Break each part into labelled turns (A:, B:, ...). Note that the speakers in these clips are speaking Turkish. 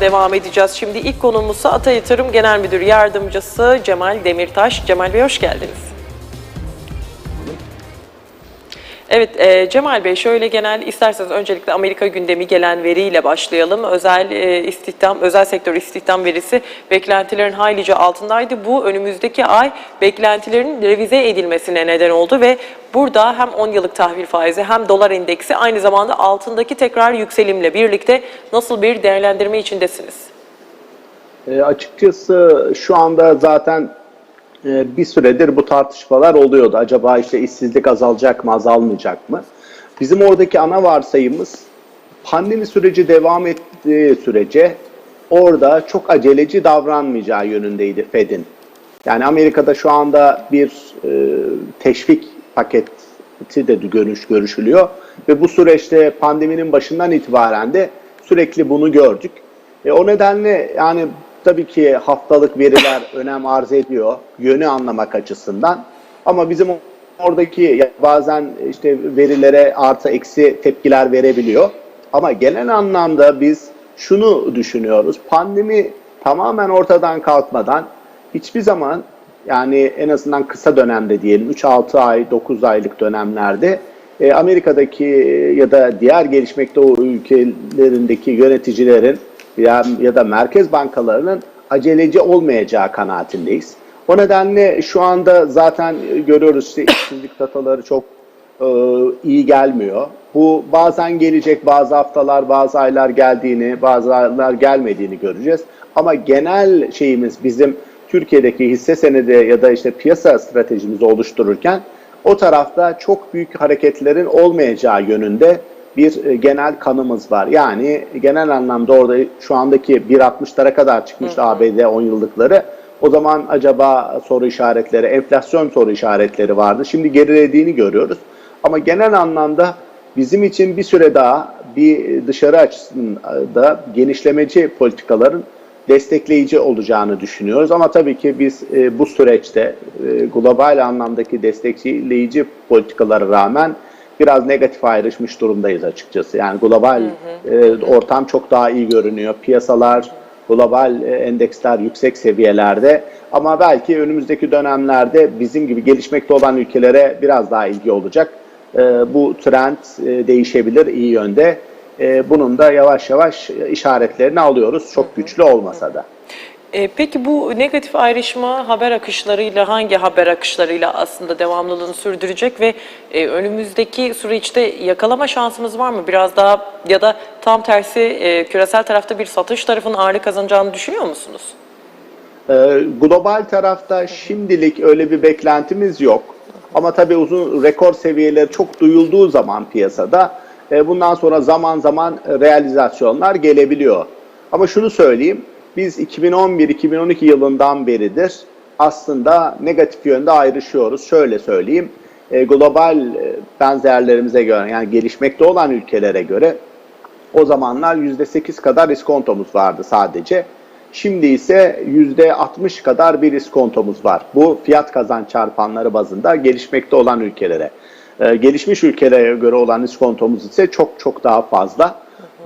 A: Devam edeceğiz. Şimdi ilk konuğumuz Ata Yatırım Genel Müdür Yardımcısı Cemal Demirtaş. Cemal Bey hoş geldiniz. Evet e, Cemal Bey şöyle genel isterseniz öncelikle Amerika gündemi gelen veriyle başlayalım. Özel e, istihdam, özel sektör istihdam verisi beklentilerin haylice altındaydı. Bu önümüzdeki ay beklentilerin revize edilmesine neden oldu ve burada hem 10 yıllık tahvil faizi hem dolar endeksi aynı zamanda altındaki tekrar yükselimle birlikte nasıl bir değerlendirme içindesiniz?
B: E, açıkçası şu anda zaten e, bir süredir bu tartışmalar oluyordu. Acaba işte işsizlik azalacak mı, azalmayacak mı? Bizim oradaki ana varsayımız pandemi süreci devam ettiği sürece orada çok aceleci davranmayacağı yönündeydi Fed'in. Yani Amerika'da şu anda bir e, teşvik paketi de görüş görüşülüyor ve bu süreçte pandeminin başından itibaren de sürekli bunu gördük. E, o nedenle yani tabii ki haftalık veriler önem arz ediyor yönü anlamak açısından. Ama bizim oradaki bazen işte verilere artı eksi tepkiler verebiliyor. Ama genel anlamda biz şunu düşünüyoruz. Pandemi tamamen ortadan kalkmadan hiçbir zaman yani en azından kısa dönemde diyelim 3-6 ay 9 aylık dönemlerde e, Amerika'daki ya da diğer gelişmekte o ülkelerindeki yöneticilerin ya, ya da merkez bankalarının aceleci olmayacağı kanaatindeyiz. O nedenle şu anda zaten görüyoruz işte işsizlik dataları çok e, iyi gelmiyor. Bu bazen gelecek bazı haftalar, bazı aylar geldiğini, bazı aylar gelmediğini göreceğiz. Ama genel şeyimiz bizim Türkiye'deki hisse senedi ya da işte piyasa stratejimizi oluştururken o tarafta çok büyük hareketlerin olmayacağı yönünde bir e, genel kanımız var. Yani genel anlamda orada şu andaki 1.60'lara kadar çıkmıştı ABD 10 yıllıkları. O zaman acaba soru işaretleri, enflasyon soru işaretleri vardı. Şimdi gerilediğini görüyoruz. Ama genel anlamda bizim için bir süre daha bir dışarı açısında genişlemeci politikaların destekleyici olacağını düşünüyoruz. Ama tabii ki biz e, bu süreçte e, global anlamdaki destekleyici politikalara rağmen biraz negatif ayrışmış durumdayız açıkçası. Yani global hı hı. E, ortam çok daha iyi görünüyor. Piyasalar, global e, endeksler yüksek seviyelerde. Ama belki önümüzdeki dönemlerde bizim gibi gelişmekte olan ülkelere biraz daha ilgi olacak. E, bu trend e, değişebilir iyi yönde. E, bunun da yavaş yavaş işaretlerini alıyoruz. Çok güçlü olmasa da.
A: E, peki bu negatif ayrışma haber akışlarıyla hangi haber akışlarıyla aslında devamlılığını sürdürecek ve e, önümüzdeki süreçte yakalama şansımız var mı? Biraz daha ya da tam tersi e, küresel tarafta bir satış tarafının ağırlık kazanacağını düşünüyor musunuz?
B: E, global tarafta şimdilik öyle bir beklentimiz yok. Ama tabii uzun rekor seviyeleri çok duyulduğu zaman piyasada e, bundan sonra zaman zaman realizasyonlar gelebiliyor. Ama şunu söyleyeyim biz 2011-2012 yılından beridir aslında negatif yönde ayrışıyoruz. Şöyle söyleyeyim, e, global e, benzerlerimize göre yani gelişmekte olan ülkelere göre o zamanlar %8 kadar iskontomuz vardı sadece. Şimdi ise %60 kadar bir iskontomuz var. Bu fiyat kazanç çarpanları bazında gelişmekte olan ülkelere. E, gelişmiş ülkelere göre olan iskontomuz ise çok çok daha fazla.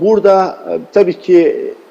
B: Burada e, tabii ki ee,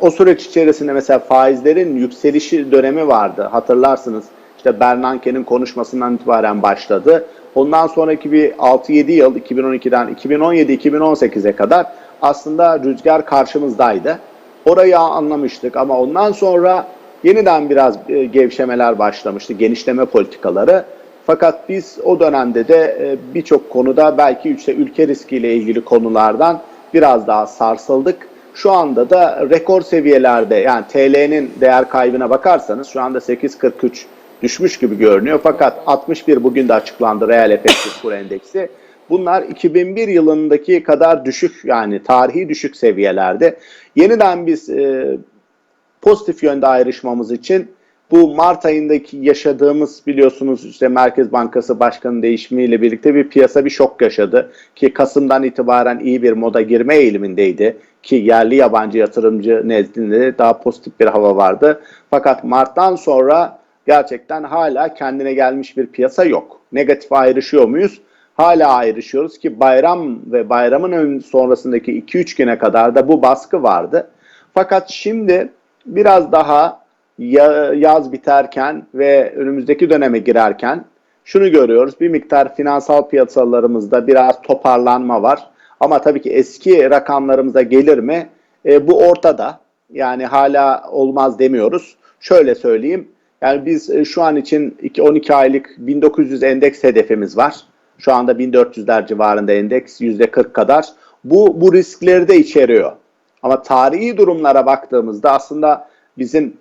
B: o süreç içerisinde mesela faizlerin yükselişi dönemi vardı. Hatırlarsınız işte Bernanke'nin konuşmasından itibaren başladı. Ondan sonraki bir 6-7 yıl 2012'den 2017-2018'e kadar aslında rüzgar karşımızdaydı. Orayı anlamıştık ama ondan sonra yeniden biraz e, gevşemeler başlamıştı, genişleme politikaları. Fakat biz o dönemde de e, birçok konuda belki işte ülke riskiyle ilgili konulardan biraz daha sarsıldık şu anda da rekor seviyelerde yani TL'nin değer kaybına bakarsanız şu anda 8.43 düşmüş gibi görünüyor. Fakat 61 bugün de açıklandı reel efektif kur endeksi. Bunlar 2001 yılındaki kadar düşük yani tarihi düşük seviyelerde. Yeniden biz e, pozitif yönde ayrışmamız için bu Mart ayındaki yaşadığımız biliyorsunuz işte Merkez Bankası Başkanı değişimiyle birlikte bir piyasa bir şok yaşadı. Ki Kasım'dan itibaren iyi bir moda girme eğilimindeydi. Ki yerli yabancı yatırımcı nezdinde de daha pozitif bir hava vardı. Fakat Mart'tan sonra gerçekten hala kendine gelmiş bir piyasa yok. Negatif ayrışıyor muyuz? Hala ayrışıyoruz ki bayram ve bayramın sonrasındaki 2-3 güne kadar da bu baskı vardı. Fakat şimdi biraz daha ya- yaz biterken ve önümüzdeki döneme girerken şunu görüyoruz. Bir miktar finansal piyasalarımızda biraz toparlanma var. Ama tabii ki eski rakamlarımıza gelir mi? E, bu ortada. Yani hala olmaz demiyoruz. Şöyle söyleyeyim. Yani biz e, şu an için iki- 12 aylık 1900 endeks hedefimiz var. Şu anda 1400'ler civarında endeks %40 kadar. Bu, bu riskleri de içeriyor. Ama tarihi durumlara baktığımızda aslında bizim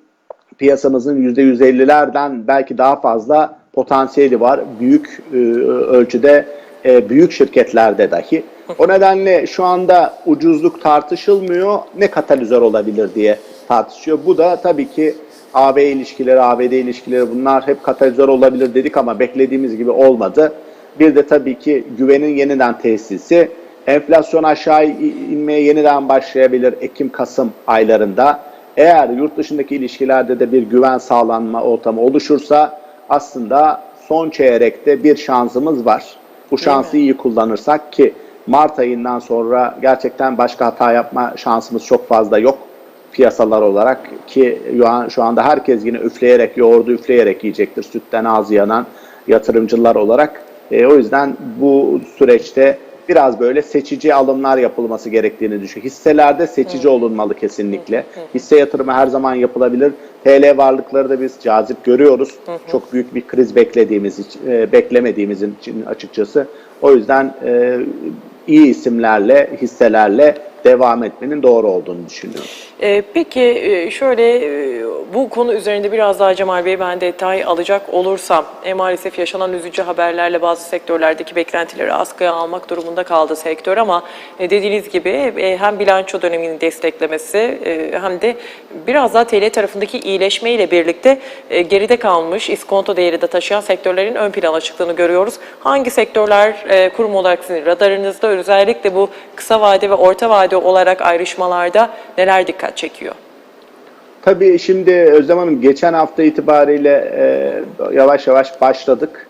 B: piyasamızın %150'lerden belki daha fazla potansiyeli var. Büyük e, ölçüde e, büyük şirketlerde dahi. O nedenle şu anda ucuzluk tartışılmıyor. Ne katalizör olabilir diye tartışıyor. Bu da tabii ki AB ilişkileri, ABD ilişkileri bunlar hep katalizör olabilir dedik ama beklediğimiz gibi olmadı. Bir de tabii ki güvenin yeniden tesisi. Enflasyon aşağı inmeye yeniden başlayabilir Ekim-Kasım aylarında. Eğer yurt dışındaki ilişkilerde de bir güven sağlanma ortamı oluşursa aslında son çeyrekte bir şansımız var. Bu şansı iyi kullanırsak ki Mart ayından sonra gerçekten başka hata yapma şansımız çok fazla yok piyasalar olarak ki şu, an, şu anda herkes yine üfleyerek, yoğurdu üfleyerek yiyecektir sütten ağzı yanan yatırımcılar olarak. E, o yüzden bu süreçte biraz böyle seçici alımlar yapılması gerektiğini düşünüyorum. Hisselerde seçici olunmalı kesinlikle. Hisse yatırımı her zaman yapılabilir. TL varlıkları da biz cazip görüyoruz. Çok büyük bir kriz beklediğimiz için, e, beklemediğimiz için açıkçası. O yüzden e, iyi isimlerle, hisselerle devam etmenin doğru olduğunu düşünüyorum.
A: Ee, peki e, şöyle e, bu konu üzerinde biraz daha Cemal Bey ben detay alacak olursam e, maalesef yaşanan üzücü haberlerle bazı sektörlerdeki beklentileri askıya almak durumunda kaldı sektör ama e, dediğiniz gibi e, hem bilanço döneminin desteklemesi e, hem de biraz daha TL tarafındaki iyileşmeyle birlikte e, geride kalmış iskonto değeri de taşıyan sektörlerin ön plana çıktığını görüyoruz. Hangi sektörler e, kurum olarak sizin radarınızda özellikle bu kısa vade ve orta vade olarak ayrışmalarda neler dikkat çekiyor?
B: Tabii şimdi Özlem Hanım geçen hafta itibariyle e, yavaş yavaş başladık.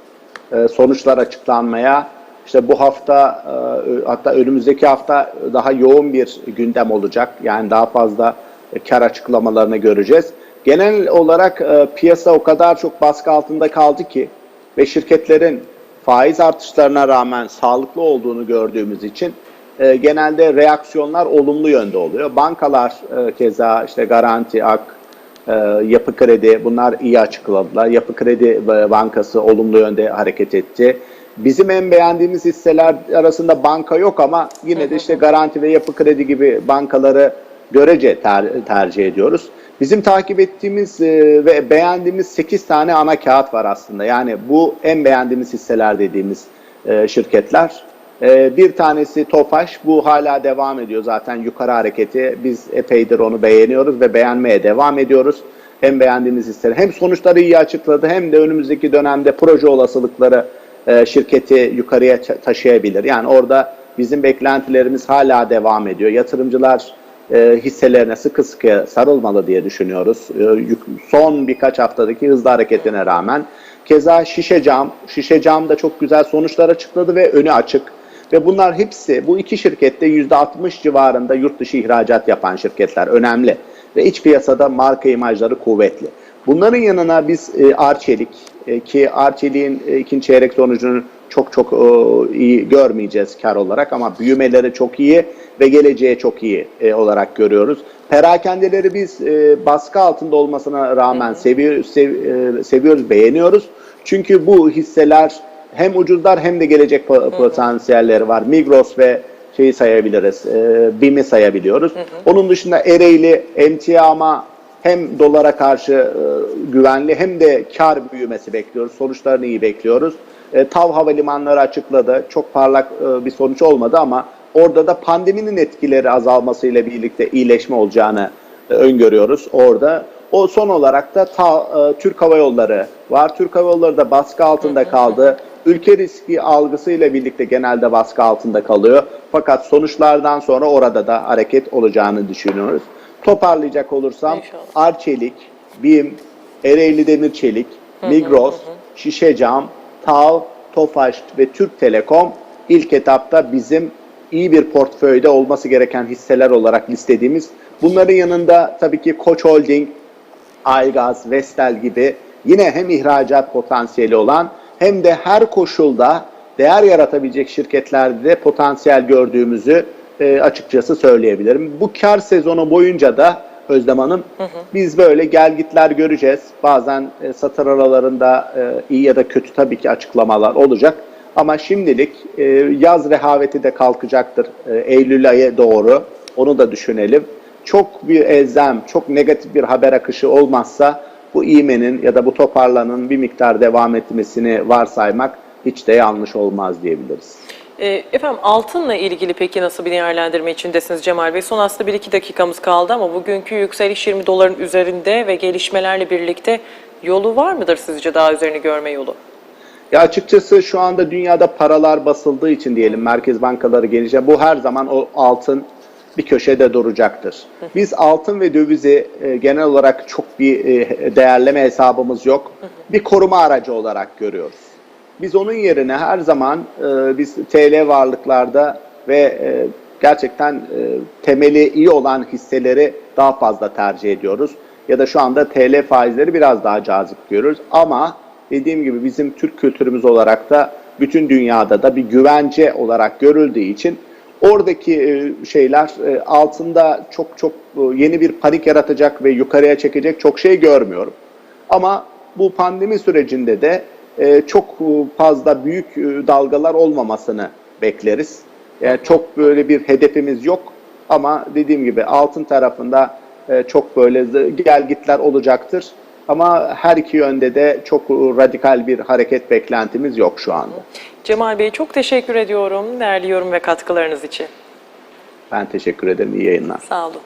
B: E, sonuçlar açıklanmaya. İşte bu hafta e, hatta önümüzdeki hafta daha yoğun bir gündem olacak. Yani daha fazla e, kar açıklamalarını göreceğiz. Genel olarak e, piyasa o kadar çok baskı altında kaldı ki ve şirketlerin faiz artışlarına rağmen sağlıklı olduğunu gördüğümüz için e, genelde reaksiyonlar olumlu yönde oluyor. Bankalar e, keza işte Garanti, Ak, e, Yapı Kredi bunlar iyi açıkladılar. Yapı Kredi Bankası olumlu yönde hareket etti. Bizim en beğendiğimiz hisseler arasında banka yok ama yine de işte Garanti ve Yapı Kredi gibi bankaları görece ter- tercih ediyoruz. Bizim takip ettiğimiz e, ve beğendiğimiz 8 tane ana kağıt var aslında. Yani bu en beğendiğimiz hisseler dediğimiz e, şirketler. E, bir tanesi Tofaş. Bu hala devam ediyor zaten yukarı hareketi. Biz epeydir onu beğeniyoruz ve beğenmeye devam ediyoruz. Hem beğendiğimiz hisseler hem sonuçları iyi açıkladı hem de önümüzdeki dönemde proje olasılıkları e, şirketi yukarıya taşıyabilir. Yani orada bizim beklentilerimiz hala devam ediyor. Yatırımcılar e, hisselerine sıkı sıkı sarılmalı diye düşünüyoruz. E, son birkaç haftadaki hızlı hareketine rağmen. Keza şişe cam, şişe cam da çok güzel sonuçlar açıkladı ve önü açık. Ve bunlar hepsi bu iki şirkette %60 civarında yurt dışı ihracat yapan şirketler önemli. Ve iç piyasada marka imajları kuvvetli. Bunların yanına biz e, Arçelik e, ki Arçelik'in e, ikinci çeyrek sonucunu çok çok e, iyi görmeyeceğiz kar olarak ama büyümeleri çok iyi ve geleceğe çok iyi e, olarak görüyoruz. Perakendeleri biz e, baskı altında olmasına rağmen seviyor, sev, e, seviyoruz, beğeniyoruz. Çünkü bu hisseler hem ucuzlar hem de gelecek po- potansiyelleri var. Migros ve şeyi sayabiliriz, e, BİM'i sayabiliyoruz. Onun dışında Ereğli, emtia ama hem dolara karşı e, güvenli hem de kar büyümesi bekliyoruz. Sonuçlarını iyi bekliyoruz. E, TAV Havalimanları açıkladı. Çok parlak e, bir sonuç olmadı ama orada da pandeminin etkileri azalmasıyla birlikte iyileşme olacağını e, öngörüyoruz orada. O son olarak da ta, e, Türk Hava Yolları var. Türk Hava Yolları da baskı altında kaldı. Ülke riski algısıyla birlikte genelde baskı altında kalıyor. Fakat sonuçlardan sonra orada da hareket olacağını düşünüyoruz. Toparlayacak olursam
A: İnşallah.
B: Arçelik, BİM, Ereğli Demir Çelik, Migros, Şişecam, TAV, Tofaş ve Türk Telekom ilk etapta bizim iyi bir portföyde olması gereken hisseler olarak listediğimiz. Bunların yanında tabii ki Koç Holding, Aygaz, Vestel gibi yine hem ihracat potansiyeli olan hem de her koşulda değer yaratabilecek şirketlerde de potansiyel gördüğümüzü e, açıkçası söyleyebilirim. Bu kar sezonu boyunca da Özlem Hanım biz böyle gelgitler göreceğiz. Bazen e, satır aralarında e, iyi ya da kötü tabii ki açıklamalar olacak. Ama şimdilik e, yaz rehaveti de kalkacaktır e, Eylül ayı doğru. Onu da düşünelim. Çok bir elzem, çok negatif bir haber akışı olmazsa bu iğmenin ya da bu toparlanın bir miktar devam etmesini varsaymak hiç de yanlış olmaz diyebiliriz.
A: E, efendim altınla ilgili peki nasıl bir değerlendirme içindesiniz Cemal Bey? Son aslında 1-2 dakikamız kaldı ama bugünkü yükseliş 20 doların üzerinde ve gelişmelerle birlikte yolu var mıdır sizce daha üzerini görme yolu?
B: Ya açıkçası şu anda dünyada paralar basıldığı için diyelim merkez bankaları gelince bu her zaman o altın bir köşede duracaktır. Biz altın ve dövizi e, genel olarak çok bir e, değerleme hesabımız yok. Bir koruma aracı olarak görüyoruz. Biz onun yerine her zaman e, biz TL varlıklarda ve e, gerçekten e, temeli iyi olan hisseleri daha fazla tercih ediyoruz. Ya da şu anda TL faizleri biraz daha cazip görüyoruz. Ama dediğim gibi bizim Türk kültürümüz olarak da bütün dünyada da bir güvence olarak görüldüğü için oradaki e, şeyler e, altında çok çok e, yeni bir panik yaratacak ve yukarıya çekecek çok şey görmüyorum. Ama bu pandemi sürecinde de çok fazla büyük dalgalar olmamasını bekleriz. Yani çok böyle bir hedefimiz yok ama dediğim gibi altın tarafında çok böyle z- gelgitler olacaktır. Ama her iki yönde de çok radikal bir hareket beklentimiz yok şu anda.
A: Cemal Bey çok teşekkür ediyorum değerli yorum ve katkılarınız için.
B: Ben teşekkür ederim. İyi yayınlar.
A: Sağ olun.